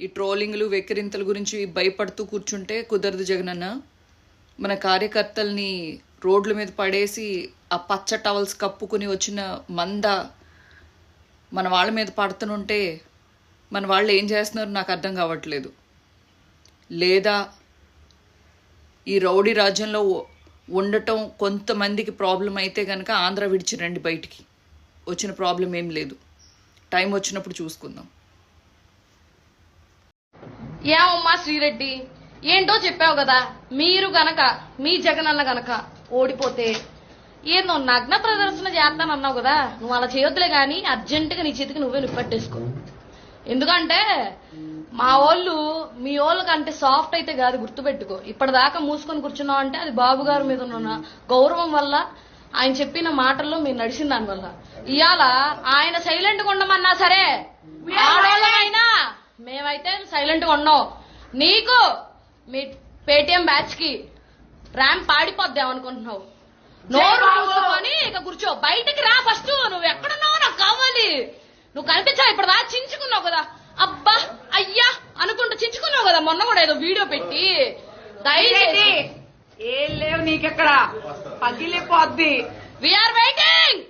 ఈ ట్రోలింగ్లు వెక్కిరింతల గురించి భయపడుతూ కూర్చుంటే కుదరదు జగనన్న. మన కార్యకర్తల్ని రోడ్ల మీద పడేసి ఆ పచ్చ టవల్స్ కప్పుకుని వచ్చిన మంద మన వాళ్ళ మీద పడుతుంటే మన వాళ్ళు ఏం చేస్తున్నారో నాకు అర్థం కావట్లేదు. లేదా ఈ రౌడీ రాజ్యంలో ఉండటం కొంతమందికి ప్రాబ్లం అయితే కనుక ఆంధ్ర విడిచి రండి బయటికి. వచ్చిన ప్రాబ్లం ఏం లేదు. టైం వచ్చినప్పుడు చూసుకుందాం. ఏమమ్మా శ్రీరెడ్డి? ఏంటో చెప్పావు కదా. మీరు గనక మీ జగనన్న గనక ఓడిపోతే ఏందో నగ్న ప్రదర్శన చేస్తానన్నావు కదా. నువ్వు అలా చేయొద్దులే గాని అర్జెంటుగా నీ చేతికి నువ్వే నిప్పట్టేసుకో ఎందుకంటే మా వాళ్ళు మీ వాళ్ళ కంటే సాఫ్ట్ అయితే కాదు గుర్తుపెట్టుకో. ఇప్పటిదాకా మూసుకొని కూర్చున్నావు అంటే అది బాబు గారి మీద ఉన్న గౌరవం వల్ల ఆయన చెప్పిన మాటల్లో మీరు నడిచిన దాని వల్ల. ఇవాళ ఆయన సైలెంట్గా ఉండమన్నా సరే మేమైతే సైలెంట్గా ఉన్నాం నీకు మీ పేటిఎం బ్యాచ్కి ర్యాంప్ పాడిపోద్దాం అనుకుంటున్నావు. నోరు మూసుకొని ఇక కూర్చో. బయటికి రా ఫస్ట్. నువ్వు ఎక్కడున్నావో నాకు కావాలి. నువ్వు కనిపించావు ఇప్పుడు దా చించుకున్నావు కదా. అబ్బా అయ్యా అనుకుంటూ చించుకున్నావు కదా. మొన్న కూడా ఏదో వీడియో పెట్టి. దయచేసి. ఏం లేవు నీకెక్కడ. పగిలిపోద్ది. We are waiting